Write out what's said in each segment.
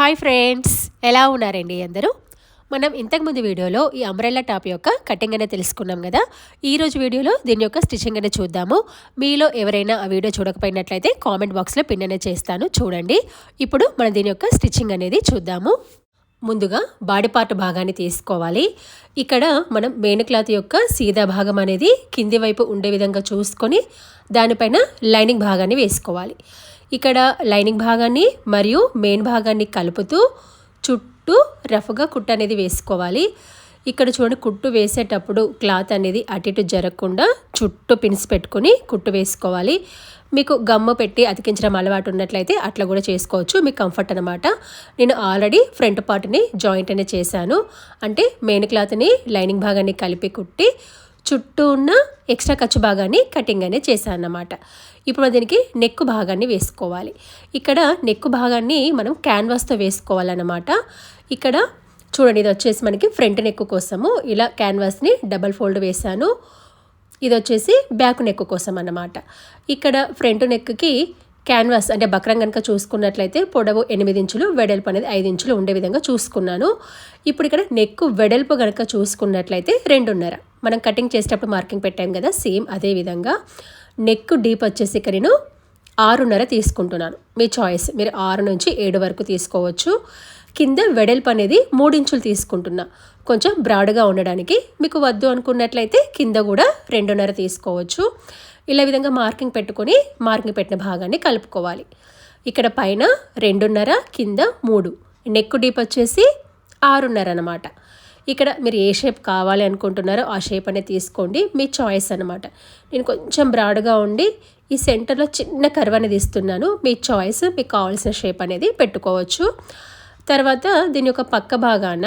Hi friends ఎలా ఉన్నారండి అందరూ? మనం ఇంతకుముందు వీడియోలో ఈ అంబ్రెల్లా టాప్ యొక్క కటింగ్ అనేది తెలుసుకున్నాం కదా. ఈరోజు వీడియోలో దీని యొక్క స్టిచ్చింగ్ అనేది చూద్దాము. మీలో ఎవరైనా ఆ వీడియో చూడకపోయినట్లయితే కామెంట్ బాక్స్లో పిన్ అనేది చేస్తాను చూడండి. ఇప్పుడు మనం దీని యొక్క స్టిచ్చింగ్ అనేది చూద్దాము. ముందుగా బాడీ పార్ట్ భాగాన్ని తీసుకోవాలి. ఇక్కడ మనం మెయిన్ క్లాత్ యొక్క సీదా భాగం అనేది కింది వైపు ఉండే విధంగా చూసుకొని దానిపైన లైనింగ్ భాగాన్ని వేసుకోవాలి. ఇక్కడ లైనింగ్ భాగాన్ని మరియు మెయిన్ భాగాన్ని కలుపుతూ చుట్టూ రఫ్గా కుట్టు అనేది వేసుకోవాలి. ఇక్కడ చూడండి కుట్టు వేసేటప్పుడు క్లాత్ అనేది అటు ఇటు జరగకుండా చుట్టూ పిన్స్ పెట్టుకొని కుట్టు వేసుకోవాలి. మీకు గమ్ము పెట్టి అతికించడం అలవాటు ఉన్నట్లయితే అట్లా కూడా చేసుకోవచ్చు. మీకు కంఫర్ట్ అనమాట నేను ఆల్రెడీ ఫ్రంట్ పార్ట్ని జాయింట్ అనే చేశాను. అంటే మెయిన్ క్లాత్ని లైనింగ్ భాగాన్ని కలిపి కుట్టి చుట్టూ ఉన్న ఎక్స్ట్రా ఖర్చు భాగాన్ని కటింగ్ అనేది చేశాను అన్నమాట ఇప్పుడు దీనికి నెక్ భాగాన్ని వేసుకోవాలి. ఇక్కడ నెక్ భాగాన్ని మనం క్యాన్వాస్తో వేసుకోవాలన్నమాట. ఇక్కడ చూడండి ఇది వచ్చేసి మనకి ఫ్రంట్ నెక్ కోసము ఇలా క్యాన్వాస్ని డబల్ ఫోల్డ్ వేశాను. ఇది వచ్చేసి బ్యాక్ నెక్ కోసం అన్నమాట ఇక్కడ ఫ్రంట్ నెక్కి క్యాన్వాస్ అంటే బక్రం కనుక చూసుకున్నట్లయితే పొడవు ఎనిమిది ఇంచులు వెడల్పు అనేది ఐదు ఇంచులు ఉండే విధంగా చూసుకున్నాను. ఇప్పుడు ఇక్కడ నెక్ వెడల్పు కనుక చూసుకున్నట్లయితే రెండున్నర. మనం కటింగ్ చేసేటప్పుడు మార్కింగ్ పెట్టాం కదా సేమ్ అదే విధంగా. నెక్ డీప్ వచ్చేసి ఇక్కడ నేను ఆరున్నర తీసుకుంటున్నాను. మీ చాయిస్ మీరు ఆరు నుంచి ఏడు వరకు తీసుకోవచ్చు. కింద వెడల్పు అనేది మూడించులు తీసుకుంటున్నా. కొంచెం బ్రాడ్గా ఉండడానికి మీకు వద్దు అనుకున్నట్లయితే కింద కూడా రెండున్నర తీసుకోవచ్చు. ఇలా విధంగా మార్కింగ్ పెట్టుకొని మార్కింగ్ పెట్టిన భాగాన్ని కలుపుకోవాలి. ఇక్కడ పైన రెండున్నర కింద మూడు. నెక్ డీప్ వచ్చేసి ఆరున్నర అనమాట ఇక్కడ మీరు ఏ షేప్ కావాలి అనుకుంటున్నారో ఆ షేప్ అనేది తీసుకోండి. మీ చాయిస్ అనమాట నేను కొంచెం బ్రాడ్గా ఉండి ఈ సెంటర్లో చిన్న కర్వ్ అనేది ఇస్తున్నాను. మీ చాయిస్ మీకు కావాల్సిన షేప్ అనేది పెట్టుకోవచ్చు. తర్వాత దీని యొక్క పక్క భాగాన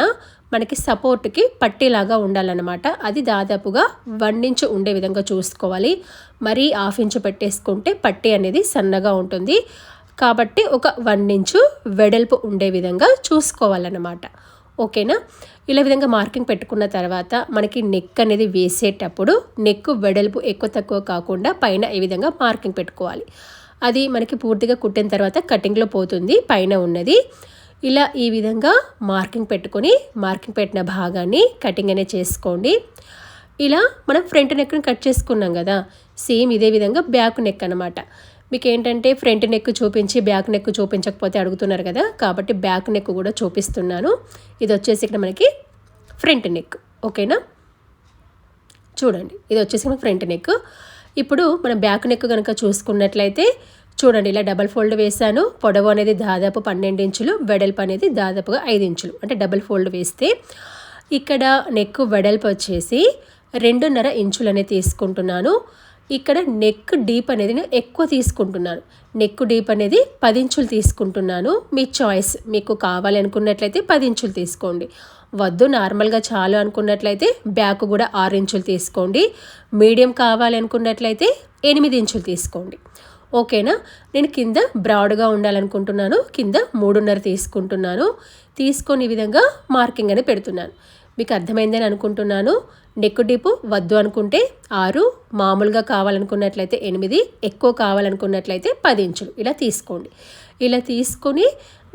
మనకి సపోర్ట్కి పట్టేలాగా ఉండాలన్నమాట. అది దాదాపుగా వన్ ఇంచ్ ఉండే విధంగా చూసుకోవాలి. మరీ హాఫ్ ఇంచు పెట్టేసుకుంటే పట్టీ అనేది సన్నగా ఉంటుంది. కాబట్టి ఒక వన్ ఇంచు వెడల్పు ఉండే విధంగా చూసుకోవాలన్నమాట. ఓకేనా ఇలా విధంగా మార్కింగ్ పెట్టుకున్న తర్వాత మనకి నెక్ అనేది వేసేటప్పుడు నెక్ వెడల్పు ఎక్కువ తక్కువ కాకుండా పైన ఈ విధంగా మార్కింగ్ పెట్టుకోవాలి. అది మనకి పూర్తిగా కుట్టిన తర్వాత కటింగ్లో పోతుంది పైన ఉన్నది. ఇలా ఈ విధంగా మార్కింగ్ పెట్టుకొని మార్కింగ్ పెట్టిన భాగాన్ని కటింగ్ అనేది చేసుకోండి. ఇలా మనం ఫ్రంట్ నెక్ని కట్ చేసుకున్నాం కదా సేమ్ ఇదే విధంగా బ్యాక్ నెక్ అనమాట మీకు ఏంటంటే ఫ్రంట్ నెక్ చూపించి బ్యాక్ నెక్ చూపించకపోతే అడుగుతున్నారు కదా కాబట్టి బ్యాక్ నెక్ కూడా చూపిస్తున్నాను. ఇది వచ్చేసి ఇక్కడ మనకి ఫ్రంట్ నెక్ ఓకేనా? చూడండి ఇది వచ్చేసి మన ఫ్రంట్ నెక్. ఇప్పుడు మనం బ్యాక్ నెక్ కనుక చూసుకున్నట్లయితే చూడండి ఇలా డబల్ ఫోల్డ్ వేసాను పొడవు అనేది దాదాపు పన్నెండు ఇంచులు వెడల్పు అనేది దాదాపుగా ఐదు ఇంచులు అంటే డబల్ ఫోల్డ్ వేస్తే. ఇక్కడ నెక్ వెడల్పు వచ్చేసి రెండున్నర ఇంచులనే తీసుకుంటున్నాను. ఇక్కడ నెక్ డీప్ అనేది నేను ఎక్కువ తీసుకుంటున్నాను. నెక్ డీప్ అనేది పది ఇంచులు తీసుకుంటున్నాను. మీ చాయిస్ మీకు కావాలి అనుకున్నట్లయితే పది ఇంచులు తీసుకోండి. వద్దు నార్మల్గా చాలు అనుకున్నట్లయితే బ్యాక్ కూడా ఆరు ఇంచులు తీసుకోండి. మీడియం కావాలి అనుకున్నట్లయితే ఎనిమిది ఇంచులు తీసుకోండి. ఓకేనా నేను కింద బ్రాడ్గా ఉండాలనుకుంటున్నాను. కింద మూడున్నర తీసుకుంటున్నాను. తీసుకొని విధంగా మార్కింగ్ అని పెడుతున్నాను. మీకు అర్థమైందని అనుకుంటున్నాను. నెక్కు డిపు వద్దు అనుకుంటే ఆరు మామూలుగా కావాలనుకున్నట్లయితే ఎనిమిది ఎక్కువ కావాలనుకున్నట్లయితే పది ఇంచులు. ఇలా తీసుకోండి. ఇలా తీసుకుని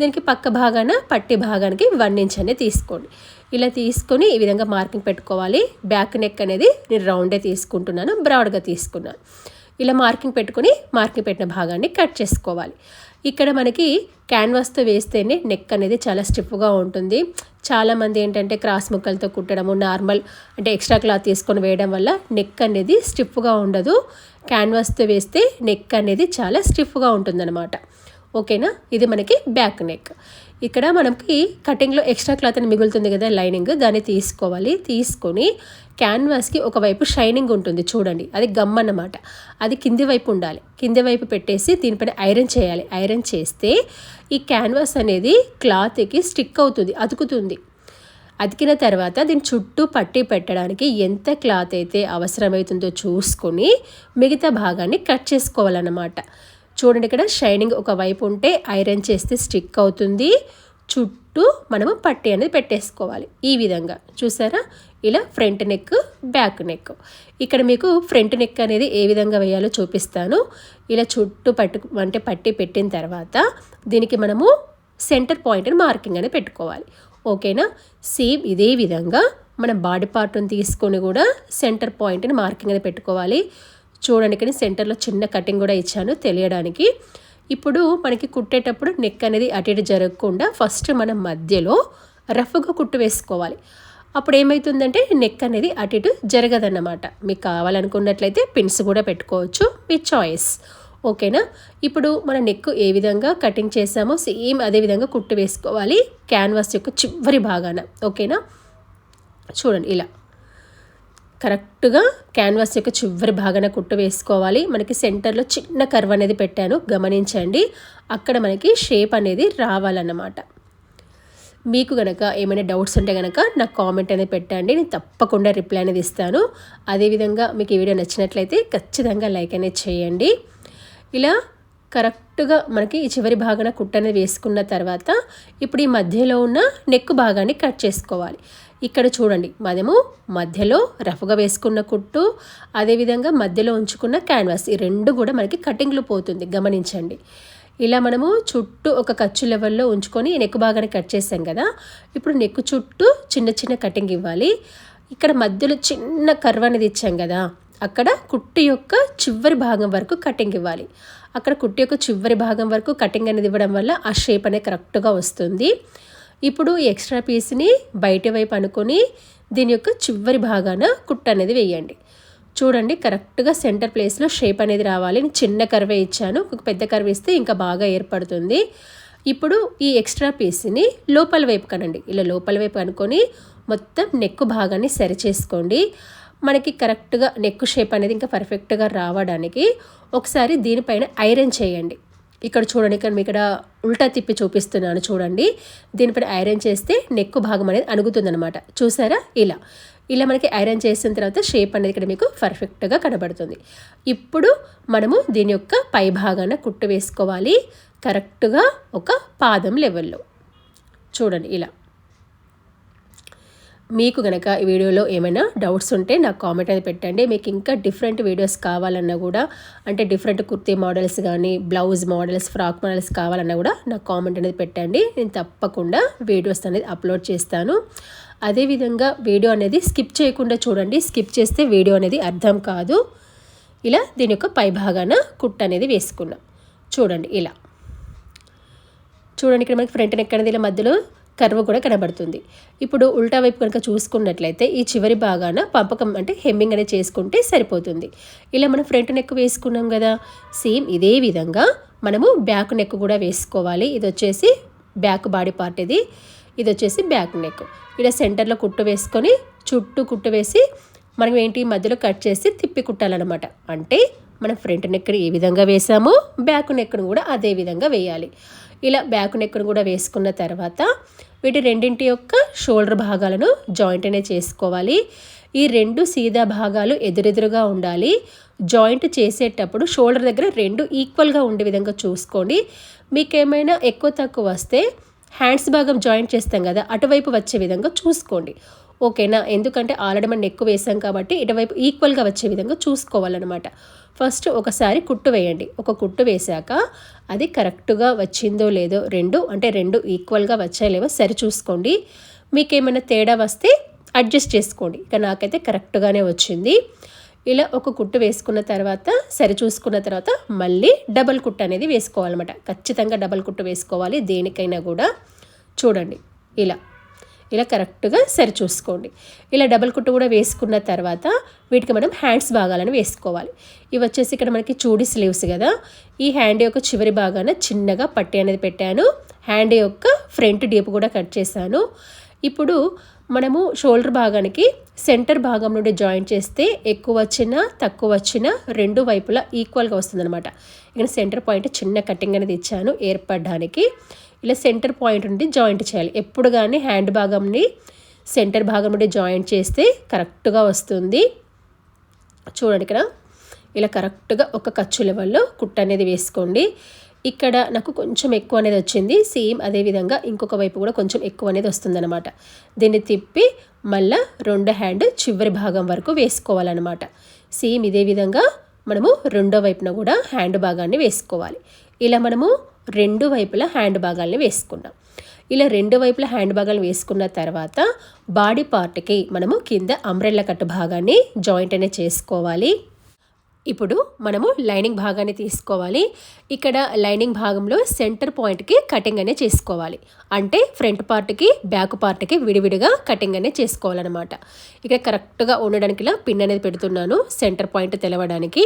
దీనికి పక్క భాగాన పట్టి భాగానికి వన్ ఇంచ్ అనేది తీసుకోండి. ఇలా తీసుకొని ఈ విధంగా మార్కింగ్ పెట్టుకోవాలి. బ్యాక్ నెక్ అనేది నేను రౌండే తీసుకుంటున్నాను బ్రాడ్గా తీసుకున్నాను. ఇలా మార్కింగ్ పెట్టుకుని మార్కింగ్ పెట్టిన భాగాన్ని కట్ చేసుకోవాలి. ఇక్కడ మనకి క్యాన్వాస్తో వేస్తేనే నెక్ అనేది చాలా స్టిఫ్గా ఉంటుంది. చాలామంది ఏంటంటే క్రాస్ ముక్కలతో కుట్టడము నార్మల్ అంటే ఎక్స్ట్రా క్లాత్ తీసుకొని వేయడం వల్ల నెక్ అనేది స్టిఫ్గా ఉండదు. క్యాన్వాస్తో వేస్తే నెక్ అనేది చాలా స్టిఫ్గా ఉంటుందన్నమాట. ఓకేనా ఇది మనకి బ్యాక్ నెక్ ఇక్కడ మనకి కటింగ్లో ఎక్స్ట్రా క్లాత్ అని మిగులుతుంది కదా లైనింగ్. దాన్ని తీసుకోవాలి. తీసుకొని క్యాన్వాస్కి ఒకవైపు షైనింగ్ ఉంటుంది చూడండి. అది గమ్ అన్నమాట. అది కింది వైపు ఉండాలి. కింది వైపు పెట్టేసి దీనిపైన ఐరన్ చేయాలి. ఐరన్ చేస్తే ఈ క్యాన్వాస్ అనేది క్లాత్కి స్టిక్ అవుతుంది అతుకుతుంది. అతికిన తర్వాత దీని చుట్టూ పట్టి పెట్టడానికి ఎంత క్లాత్ అయితే అవసరమవుతుందో చూసుకొని మిగతా భాగాన్ని కట్ చేసుకోవాలన్నమాట. చూడండి ఇక్కడ షైనింగ్ ఒక వైపు ఉంటే ఐరన్ చేస్తే స్టిక్ అవుతుంది. చుట్టూ మనము పట్టి అనేది పెట్టేసుకోవాలి ఈ విధంగా. చూసారా? ఇలా ఫ్రంట్ నెక్ బ్యాక్ నెక్. ఇక్కడ మీకు ఫ్రంట్ నెక్ అనేది ఏ విధంగా వేయాలో చూపిస్తాను. ఇలా చుట్టూ పట్టు అంటే పట్టి పెట్టిన తర్వాత దీనికి మనము సెంటర్ పాయింట్ని మార్కింగ్ అనేది పెట్టుకోవాలి. ఓకేనా? సేమ్ ఇదే విధంగా మనం బాడీ పార్ట్ని తీసుకొని కూడా సెంటర్ పాయింట్ని మార్కింగ్ అనేది పెట్టుకోవాలి. చూడండి కానీ సెంటర్లో చిన్న కటింగ్ కూడా ఇచ్చాను తెలియడానికి. ఇప్పుడు మనకి కుట్టేటప్పుడు నెక్ అనేది అటు ఇటు జరగకుండా ఫస్ట్ మనం మధ్యలో రఫ్గా కుట్టు వేసుకోవాలి. అప్పుడు ఏమవుతుందంటే నెక్ అనేది అటు ఇటు జరగదన్నమాట. మీకు కావాలనుకున్నట్లయితే పిన్స్ కూడా పెట్టుకోవచ్చు మీ చాయిస్. ఓకేనా? ఇప్పుడు మన నెక్ ఏ విధంగా కటింగ్ చేసామో సేమ్ అదే విధంగా కుట్టు వేసుకోవాలి క్యాన్వాస్ యొక్క చివరి భాగాన. ఓకేనా? చూడండి ఇలా. కరెక్ట్గా క్యాన్వాస్ యొక్క చివరి భాగాన కుట్టు వేసుకోవాలి. మనకి సెంటర్లో చిన్న కర్వ్ అనేది పెట్టాను. గమనించండి. అక్కడ మనకి షేప్ అనేది రావాలన్నమాట. మీకు గనక ఏమైనా డౌట్స్ ఉంటే కనుక నాకు కామెంట్ అనేది పెట్టండి. నేను తప్పకుండా రిప్లై అనేది ఇస్తాను. అదేవిధంగా మీకు ఈ వీడియో నచ్చినట్లయితే ఖచ్చితంగా లైక్ అనేది చేయండి. ఇలా కరెక్ట్గా మనకి ఈ చివరి భాగాన కుట్ట అనేది వేసుకున్న తర్వాత ఇప్పుడు ఈ మధ్యలో ఉన్న నెక్ భాగాన్ని కట్ చేసుకోవాలి. ఇక్కడ చూడండి మనము మధ్యలో రఫ్గా వేసుకున్న కుట్టు అదేవిధంగా మధ్యలో ఉంచుకున్న క్యాన్వాస్. ఈ రెండు కూడా మనకి కటింగ్లు పోతుంది గమనించండి. ఇలా మనము చుట్టూ ఒక ఖర్చు లెవెల్లో ఉంచుకొని నెక్ భాగాన్ని కట్ చేసాం కదా ఇప్పుడు నెక్ చుట్టూ చిన్న చిన్న కటింగ్ ఇవ్వాలి. ఇక్కడ మధ్యలో చిన్న కర్వ్ అనేది ఇచ్చాం కదా అక్కడ కుట్టు యొక్క చివరి భాగం వరకు కటింగ్ ఇవ్వాలి. అక్కడ కుట్టు యొక్క చివరి భాగం వరకు కటింగ్ అనేది ఇవ్వడం వల్ల ఆ షేప్ అనేది కరెక్ట్గా వస్తుంది. ఇప్పుడు ఈ ఎక్స్ట్రా పీస్ని బయట వైపు అనుకొని దీని యొక్క చివరి భాగాన కుట్టు అనేది వేయండి. చూడండి కరెక్ట్గా సెంటర్ ప్లేస్లో షేప్ అనేది రావాలి. చిన్న కర్వే ఇచ్చాను. ఒక పెద్ద కర్వ్ ఇస్తే ఇంకా బాగా ఏర్పడుతుంది. ఇప్పుడు ఈ ఎక్స్ట్రా పీస్ని లోపల వైపు కనండి. ఇలా లోపల వైపు అనుకొని మొత్తం నెక్ భాగాన్ని సరి చేసుకోండి. మనకి కరెక్ట్గా నెక్ షేప్ అనేది ఇంకా పర్ఫెక్ట్గా రావడానికి ఒకసారి దీనిపైన ఐరన్ చేయండి. ఇక్కడ చూడండి ఇక్కడ మీ ఇక్కడ ఉల్టా తిప్పి చూపిస్తున్నాను చూడండి. దీనిపైన ఐరన్ చేస్తే నెక్ భాగం అనేది అణుగుతుందనమాట చూసారా? ఇలా. ఇలా మనకి ఐరన్ చేసిన తర్వాత షేప్ అనేది ఇక్కడ మీకు పర్ఫెక్ట్గా కనబడుతుంది. ఇప్పుడు మనము దీని యొక్క పై భాగాన కుట్టు వేసుకోవాలి. కరెక్ట్గా ఒక పాదం లెవెల్లో చూడండి ఇలా. మీకు కనుక ఈ వీడియోలో ఏమైనా డౌట్స్ ఉంటే నాకు కామెంట్ అనేది పెట్టండి. మీకు ఇంకా డిఫరెంట్ వీడియోస్ కావాలన్నా కూడా అంటే డిఫరెంట్ కుర్తీ మోడల్స్ కానీ బ్లౌజ్ మోడల్స్ ఫ్రాక్ మోడల్స్ కావాలన్నా కూడా నాకు కామెంట్ అనేది పెట్టండి. నేను తప్పకుండా వీడియోస్ అనేది అప్లోడ్ చేస్తాను. అదేవిధంగా వీడియో అనేది స్కిప్ చేయకుండా చూడండి. స్కిప్ చేస్తే వీడియో అనేది అర్థం కాదు. ఇలా దీని యొక్క పై భాగాన కుట్ అనేది వేసుకున్నాం. చూడండి ఇలా. చూడండి ఇక్కడ మనకి ఫ్రంట్ నెక్ అనేది ఇలా మధ్యలో కర్వ్ కూడా కనబడుతుంది. ఇప్పుడు ఉల్టా వైపు కనుక చూసుకున్నట్లయితే ఈ చివరి భాగాన పంపకం అంటే హెమ్మింగ్ అనేది చేసుకుంటే సరిపోతుంది. ఇలా మనం ఫ్రంట్ నెక్ వేసుకున్నాం కదా సేమ్ ఇదే విధంగా మనము బ్యాక్ నెక్ కూడా వేసుకోవాలి. ఇది వచ్చేసి బ్యాక్ బాడీ పార్ట్ ఇది. ఇది వచ్చేసి బ్యాక్ నెక్. ఇలా సెంటర్లో కుట్టు వేసుకొని చుట్టూ కుట్టు వేసి మనం ఏంటి మధ్యలో కట్ చేసి తిప్పి కుట్టాలన్నమాట. అంటే మనం ఫ్రంట్ నెక్ని ఏ విధంగా వేసామో బ్యాక్ నెక్ను కూడా అదే విధంగా వేయాలి. ఇలా బ్యాక్ నెక్ను కూడా వేసుకున్న తర్వాత వీటి రెండింటి యొక్క షోల్డర్ భాగాలను జాయింట్ అనే చేసుకోవాలి. ఈ రెండు సీదా భాగాలు ఎదురెదురుగా ఉండాలి. జాయింట్ చేసేటప్పుడు షోల్డర్ దగ్గర రెండు ఈక్వల్గా ఉండే విధంగా చూసుకోండి. మీకు ఏమైనా ఎక్కువ తక్కువ వస్తే హ్యాండ్స్ భాగం జాయింట్ చేస్తాం కదా అటువైపు వచ్చే విధంగా చూసుకోండి. ఓకేనా? ఎందుకంటే ఆల్రెడీ మనం ఎక్కువ వేసాం కాబట్టి ఇటువైపు ఈక్వల్గా వచ్చే విధంగా చూసుకోవాలన్నమాట. ఫస్ట్ ఒకసారి కుట్టు వేయండి. ఒక కుట్టు వేశాక అది కరెక్ట్గా వచ్చిందో లేదో రెండు అంటే రెండు ఈక్వల్గా వచ్చాయో లేవో సరి చూసుకోండి. మీకేమైనా తేడా వస్తే అడ్జస్ట్ చేసుకోండి. ఇక నాకైతే కరెక్ట్గానే వచ్చింది. ఇలా ఒక కుట్టు వేసుకున్న తర్వాత సరి చూసుకున్న తర్వాత మళ్ళీ డబల్ కుట్టు అనేది వేసుకోవాలన్నమాట. ఖచ్చితంగా డబల్ కుట్టు వేసుకోవాలి దేనికైనా కూడా. చూడండి. ఇలా. ఇలా కరెక్ట్గా సరి చూసుకోండి. ఇలా డబల్ కుట్టు కూడా వేసుకున్న తర్వాత వీటికి మనం హ్యాండ్స్ భాగాలను వేసుకోవాలి. ఇవి వచ్చేసి ఇక్కడ మనకి చూడి స్లీవ్స్ కదా. ఈ హ్యాండ్ యొక్క చివరి భాగాన చిన్నగా పట్టి అనేది పెట్టాను. హ్యాండ్ యొక్క ఫ్రంట్ డీప్ కూడా కట్ చేశాను. ఇప్పుడు మనము షోల్డర్ భాగానికి సెంటర్ భాగం నుండి జాయిన్ చేస్తే ఎక్కువ వచ్చినా తక్కువ వచ్చినా రెండు వైపులా ఈక్వల్గా వస్తుందన్నమాట. ఇక్కడ సెంటర్ పాయింట్ చిన్న కటింగ్ అనేది ఇచ్చాను ఏర్పడడానికి. ఇలా సెంటర్ పాయింట్ నుండి జాయింట్ చేయాలి. ఎప్పుడు కానీ హ్యాండ్ భాగంని సెంటర్ భాగం నుండి జాయింట్ చేస్తే కరెక్ట్గా వస్తుంది. చూడండి ఇక్కడ. ఇలా కరెక్ట్గా ఒక ఖర్చు లెవెల్లో కుట్ట అనేది వేసుకోండి. ఇక్కడ నాకు కొంచెం ఎక్కువ అనేది వచ్చింది. సేమ్ అదేవిధంగా ఇంకొక వైపు కూడా కొంచెం ఎక్కువ అనేది వస్తుందన్నమాట. దీన్ని తిప్పి మళ్ళా రెండు హ్యాండ్ చివరి భాగం వరకు వేసుకోవాలన్నమాట. సేమ్ ఇదే విధంగా మనము రెండో వైపున కూడా హ్యాండ్ భాగాన్ని వేసుకోవాలి. ఇలా మనము రెండు వైపులా హ్యాండ్ భాగాల్ని వేసుకున్నాం. ఇలా రెండు వైపుల హ్యాండ్ భాగాలు వేసుకున్న తర్వాత బాడీ పార్ట్కి మనము కింద అంబ్రెల్లా కట్ భాగాన్ని జాయింట్ అనేది చేసుకోవాలి. ఇప్పుడు మనము లైనింగ్ భాగాన్ని తీసుకోవాలి. ఇక్కడ లైనింగ్ భాగంలో సెంటర్ పాయింట్కి కటింగ్ అనేది చేసుకోవాలి. అంటే ఫ్రంట్ పార్ట్కి బ్యాక్ పార్ట్కి విడివిడిగా కటింగ్ అనేది చేసుకోవాలన్నమాట. ఇక్కడ కరెక్ట్గా ఉండడానికి ఇలా పిన్ అనేది పెడుతున్నాను సెంటర్ పాయింట్ తెలవడానికి.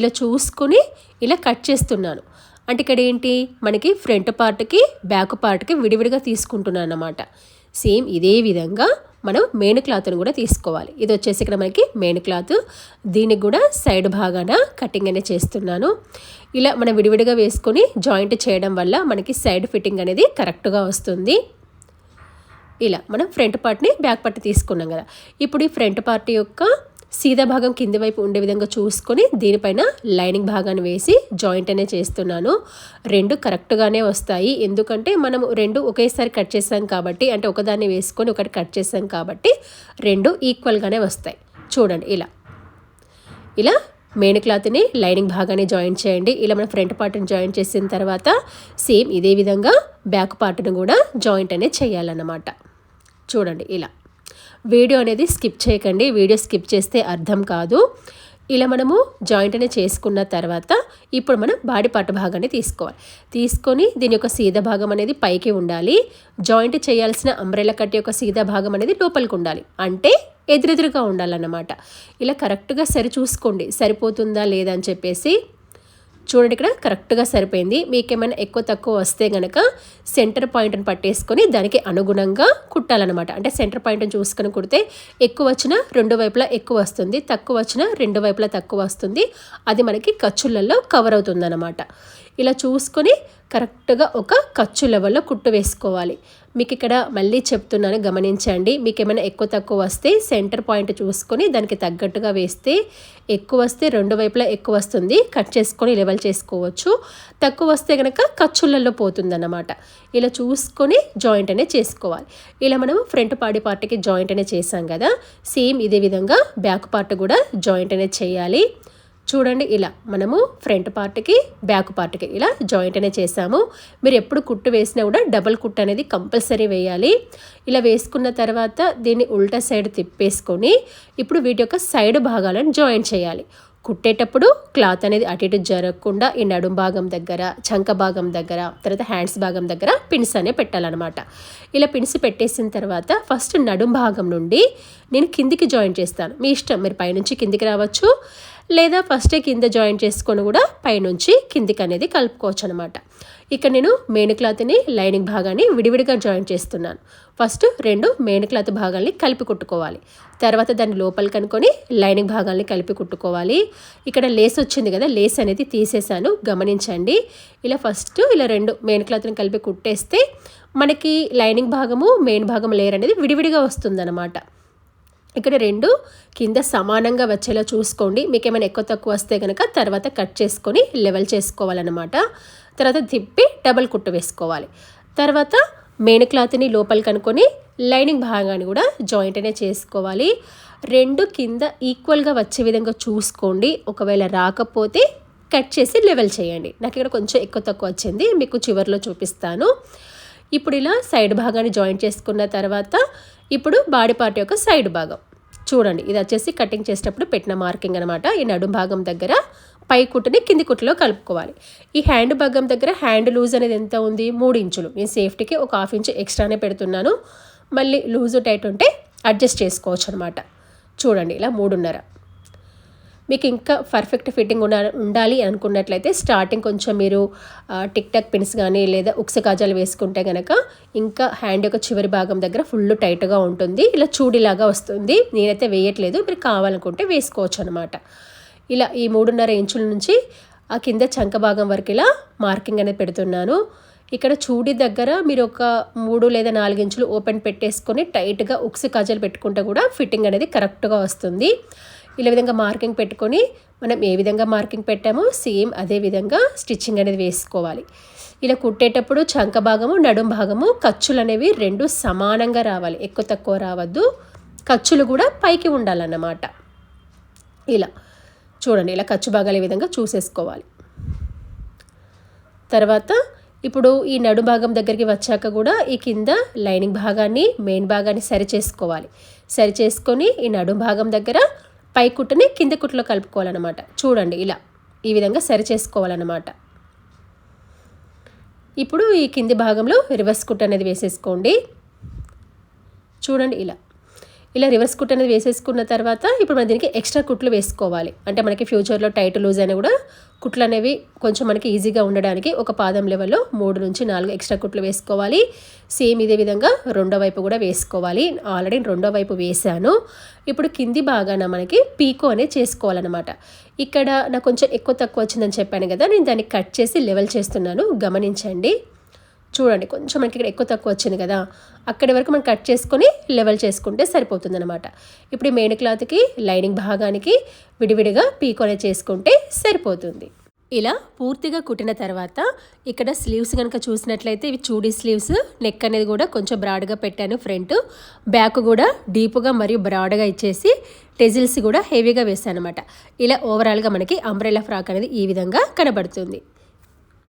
ఇలా చూసుకుని ఇలా కట్ చేస్తున్నాను. అంటే ఇక్కడ ఏంటి? మనకి ఫ్రంట్ పార్ట్కి బ్యాక్ పార్ట్కి విడివిడిగా తీసుకుంటున్నాను అన్నమాట. సేమ్ ఇదే విధంగా మనం మెయిన్ క్లాత్ను కూడా తీసుకోవాలి. ఇది వచ్చేసి ఇక్కడ మనకి మెయిన్ క్లాత్. దీనికి కూడా సైడ్ భాగాన కటింగ్ అనేది చేస్తున్నాను. ఇలా మనం విడివిడిగా వేసుకొని జాయింట్ చేయడం వల్ల మనకి సైడ్ ఫిట్టింగ్ అనేది కరెక్ట్గా వస్తుంది. ఇలా మనం ఫ్రంట్ పార్ట్ని బ్యాక్ పార్ట్ తీసుకున్నాం కదా. ఇప్పుడు ఈ ఫ్రంట్ పార్ట్ యొక్క సీదా భాగం కింది వైపు ఉండే విధంగా చూసుకొని దీనిపైన లైనింగ్ భాగాన్ని వేసి జాయింట్ అనే చేస్తున్నాను. రెండు కరెక్ట్గానే వస్తాయి. ఎందుకంటే మనం రెండు ఒకేసారి కట్ చేసాం కాబట్టి అంటే ఒకదాన్ని వేసుకొని ఒకటి కట్ చేసాం కాబట్టి రెండు ఈక్వల్గానే వస్తాయి. చూడండి ఇలా. ఇలా మెయిన్ క్లాత్ని లైనింగ్ భాగాన్ని జాయిన్ చేయండి. ఇలా మనం ఫ్రంట్ పార్ట్ని జాయిన్ చేసిన తర్వాత సేమ్ ఇదే విధంగా బ్యాక్ పార్ట్ను కూడా జాయింట్ అనేది చేయాలన్నమాట. చూడండి ఇలా. వీడియో అనేది స్కిప్ చేయకండి. వీడియో స్కిప్ చేస్తే అర్థం కాదు. ఇలా మనము జాయింట్ అనేది చేసుకున్న తర్వాత ఇప్పుడు మనం బాడీ పార్ట్ భాగాన్ని తీసుకోవాలి. తీసుకొని దీని యొక్క సీదా భాగం అనేది పైకి ఉండాలి. జాయింట్ చేయాల్సిన అంబ్రెలా కట్ యొక్క సీదా భాగం అనేది లోపలికి ఉండాలి. అంటే ఎదురెదురుగా ఉండాలన్నమాట. ఇలా కరెక్ట్గా సరి చూసుకోండి. సరిపోతుందా లేదా అని చెప్పేసి చూడండి ఇక్కడ కరెక్ట్గా సరిపోయింది. మీకు ఏమైనా ఎక్కువ తక్కువ వస్తే కనుక సెంటర్ పాయింట్ని పట్టేసుకొని దానికి అనుగుణంగా కుట్టాలన్నమాట. అంటే సెంటర్ పాయింట్ని చూసుకొని కుడితే ఎక్కువ వచ్చిన రెండు వైపులా ఎక్కువ వస్తుంది తక్కువ వచ్చిన రెండు వైపులా తక్కువ వస్తుంది. అది మనకి ఖర్చులలో కవర్ అవుతుందన్నమాట. ఇలా చూసుకొని కరెక్ట్గా ఒక ఖర్చు లెవెల్లో కుట్టు వేసుకోవాలి. మీకు ఇక్కడ మళ్ళీ చెప్తున్నాను గమనించండి. మీకు ఏమైనా ఎక్కువ తక్కువ వస్తే సెంటర్ పాయింట్ చూసుకొని దానికి తగ్గట్టుగా వేస్తే ఎక్కువ వస్తే రెండు వైపులా ఎక్కువ వస్తుంది. కట్ చేసుకొని లెవెల్ చేసుకోవచ్చు. తక్కువ వస్తే కనుక ఖర్చులలో పోతుందన్నమాట. ఇలా చూసుకొని జాయింట్ అనేది చేసుకోవాలి. ఇలా మనం ఫ్రంట్ పాడి పార్ట్కి జాయింట్ అనేది చేసాం కదా. సేమ్ ఇదే విధంగా బ్యాక్ పార్ట్ కూడా జాయింట్ అనేది చేయాలి. చూడండి ఇలా మనము ఫ్రంట్ పార్ట్కి బ్యాక్ పార్ట్కి ఇలా జాయింట్ అనే చేసాము. మీరు ఎప్పుడు కుట్టు వేసినా కూడా డబల్ కుట్ అనేది కంపల్సరీ వేయాలి. ఇలా వేసుకున్న తర్వాత దీన్ని ఉల్టా సైడ్ తిప్పేసుకొని ఇప్పుడు వీటి యొక్క సైడ్ భాగాలను జాయిన్ చేయాలి. కుట్టేటప్పుడు క్లాత్ అనేది అటు ఇటు జరగకుండా ఈ నడుం భాగం దగ్గర చంక భాగం దగ్గర తర్వాత హ్యాండ్స్ భాగం దగ్గర పిన్స్ అనే పెట్టాలన్నమాట. ఇలా పిన్స్ పెట్టేసిన తర్వాత ఫస్ట్ నడుం భాగం నుండి నేను కిందికి జాయిన్ చేస్తాను. మీ ఇష్టం మీరు పైనుంచి కిందికి రావచ్చు. లేదా ఫస్టే కింద జాయిన్ చేసుకొని కూడా పైనుంచి కిందికి అనేది కలుపుకోవచ్చు అనమాట ఇక్కడ నేను మెయిన్ క్లాత్ని లైనింగ్ భాగాన్ని విడివిడిగా జాయిన్ చేస్తున్నాను. ఫస్ట్ రెండు మెయిన్ క్లాత్ భాగాల్ని కలిపి కుట్టుకోవాలి. తర్వాత దాన్ని లోపల కనుక్కొని లైనింగ్ భాగాల్ని కలిపి కుట్టుకోవాలి. ఇక్కడ లేస్ వచ్చింది కదా లేస్ అనేది తీసేసాను గమనించండి. ఇలా ఫస్ట్ ఇలా రెండు మెయిన్ క్లాత్ని కలిపి కుట్టేస్తే మనకి లైనింగ్ భాగము మెయిన్ భాగం లేయర్ అనేది విడివిడిగా వస్తుందన్నమాట. ఇక్కడ రెండు కింద సమానంగా వచ్చేలా చూసుకోండి. మీకు ఏమైనా ఎక్కువ తక్కువ వస్తే కనుక తర్వాత కట్ చేసుకొని లెవెల్ చేసుకోవాలన్నమాట. తర్వాత తిప్పి డబల్ కుట్టు వేసుకోవాలి. తర్వాత మెయిన్ క్లాత్ని లోపల కనుక్కొని లైనింగ్ భాగాన్ని కూడా జాయింట్ అనే చేసుకోవాలి. రెండు కింద ఈక్వల్గా వచ్చే విధంగా చూసుకోండి. ఒకవేళ రాకపోతే కట్ చేసి లెవెల్ చేయండి. నాకు ఇక్కడ కొంచెం ఎక్కువ తక్కువ వచ్చింది. మీకు చివరిలో చూపిస్తాను. ఇప్పుడు ఇలా సైడ్ భాగాన్ని జాయింట్ చేసుకున్న తర్వాత ఇప్పుడు బాడీ పార్ట్ యొక్క సైడ్ భాగం. చూడండి ఇది వచ్చేసి కటింగ్ చేసేటప్పుడు పెట్టిన మార్కింగ్ అనమాట ఈ నడుం భాగం దగ్గర పై కుట్టుని కింది కుట్టులో కలుపుకోవాలి. ఈ హ్యాండ్ భాగం దగ్గర హ్యాండ్ లూజ్ అనేది ఎంత ఉంది? మూడు ఇంచులు. నేను సేఫ్టీకి ఒక హాఫ్ ఇంచు ఎక్స్ట్రానే పెడుతున్నాను. మళ్ళీ లూజు టైట్ ఉంటే అడ్జస్ట్ చేసుకోవచ్చు అనమాట చూడండి ఇలా మూడున్నర. మీకు ఇంకా పర్ఫెక్ట్ ఫిట్టింగ్ ఉండ ఉండాలి అనుకున్నట్లయితే స్టార్టింగ్ కొంచెం మీరు టిక్ టాక్ పిన్స్ కానీ లేదా ఉక్స కాజాలు వేసుకుంటే కనుక ఇంకా హ్యాండ్ యొక్క చివరి భాగం దగ్గర ఫుల్ టైట్గా ఉంటుంది. ఇలా చూడిలాగా వస్తుంది. నేనైతే వేయట్లేదు. మీరు కావాలనుకుంటే వేసుకోవచ్చు అనమాట ఇలా ఈ మూడున్నర ఇంచుల నుంచి ఆ కింద చంక భాగం వరకు ఇలా మార్కింగ్ అనేది పెడుతున్నాను. ఇక్కడ చూడి దగ్గర మీరు ఒక మూడు లేదా నాలుగు ఇంచులు ఓపెన్ పెట్టేసుకొని టైట్గా ఉక్సి కాజాలు పెట్టుకుంటే కూడా ఫిట్టింగ్ అనేది కరెక్ట్గా వస్తుంది. ఇలా విధంగా మార్కింగ్ పెట్టుకొని మనం ఏ విధంగా మార్కింగ్ పెట్టామో సేమ్ అదే విధంగా స్టిచ్చింగ్ అనేది వేసుకోవాలి. ఇలా కుట్టేటప్పుడు చంక భాగము నడుం భాగము ఖర్చులు అనేవి రెండు సమానంగా రావాలి. ఎక్కువ తక్కువ రావద్దు. ఖర్చులు కూడా పైకి ఉండాలన్నమాట. ఇలా చూడండి ఇలా ఖర్చు భాగాలు ఈ విధంగా చూసేసుకోవాలి. తర్వాత ఇప్పుడు ఈ నడు భాగం దగ్గరికి వచ్చాక కూడా ఈ కింద లైనింగ్ భాగాన్ని మెయిన్ భాగాన్ని సరి చేసుకోవాలి సరి చేసుకొని ఈ నడు భాగం దగ్గర పై కుట్టుని కింద కుట్లో కలుపుకోవాలన్నమాట. చూడండి ఇలా. ఈ విధంగా సరి చేసుకోవాలన్నమాట. ఇప్పుడు ఈ కింది భాగంలో రివర్స్ కుట్ అనేది వేసేసుకోండి. చూడండి ఇలా. ఇలా రివర్స్ కుట్ అనేది వేసేసుకున్న తర్వాత ఇప్పుడు మనం దీనికి ఎక్స్ట్రా కుట్లు వేసుకోవాలి. అంటే మనకి ఫ్యూచర్లో టైట్ లూజ్ అయినా కూడా కుట్లు అనేవి కొంచెం మనకి ఈజీగా ఉండడానికి ఒక పాదం లెవెల్లో మూడు నుంచి నాలుగు ఎక్స్ట్రా కుట్లు వేసుకోవాలి. సేమ్ ఇదే విధంగా రెండో వైపు కూడా వేసుకోవాలి. ఆల్రెడీ రెండో వైపు వేసాను ఇప్పుడు కింది బాగాన మనకి పీకో అనేది చేసుకోవాలన్నమాట. ఇక్కడ నాకు కొంచెం ఎక్కువ తక్కువ వచ్చిందని చెప్పాను కదా నేను దాన్ని కట్ చేసి లెవెల్ చేస్తున్నాను. గమనించండి. చూడండి కొంచెం మనకి ఇక్కడ ఎక్కువ తక్కువ వచ్చింది కదా అక్కడి వరకు మనం కట్ చేసుకొని లెవెల్ చేసుకుంటే సరిపోతుంది అనమాట ఇప్పుడు ఈ మెయిన్ క్లాత్కి లైనింగ్ భాగానికి విడివిడిగా పీకోనే చేసుకుంటే సరిపోతుంది. ఇలా పూర్తిగా కుట్టిన తర్వాత ఇక్కడ స్లీవ్స్ కనుక చూసినట్లయితే ఇవి చూడీ స్లీవ్స్ నెక్ అనేది కూడా కొంచెం బ్రాడ్గా పెట్టాను ఫ్రంట్ బ్యాక్ కూడా డీప్గా మరియు బ్రాడ్గా ఇచ్చేసి టెజిల్స్ కూడా హెవీగా వేసాను అనమాట ఇలా ఓవరాల్గా మనకి అంబ్రెలా ఫ్రాక్ అనేది ఈ విధంగా కనబడుతుంది.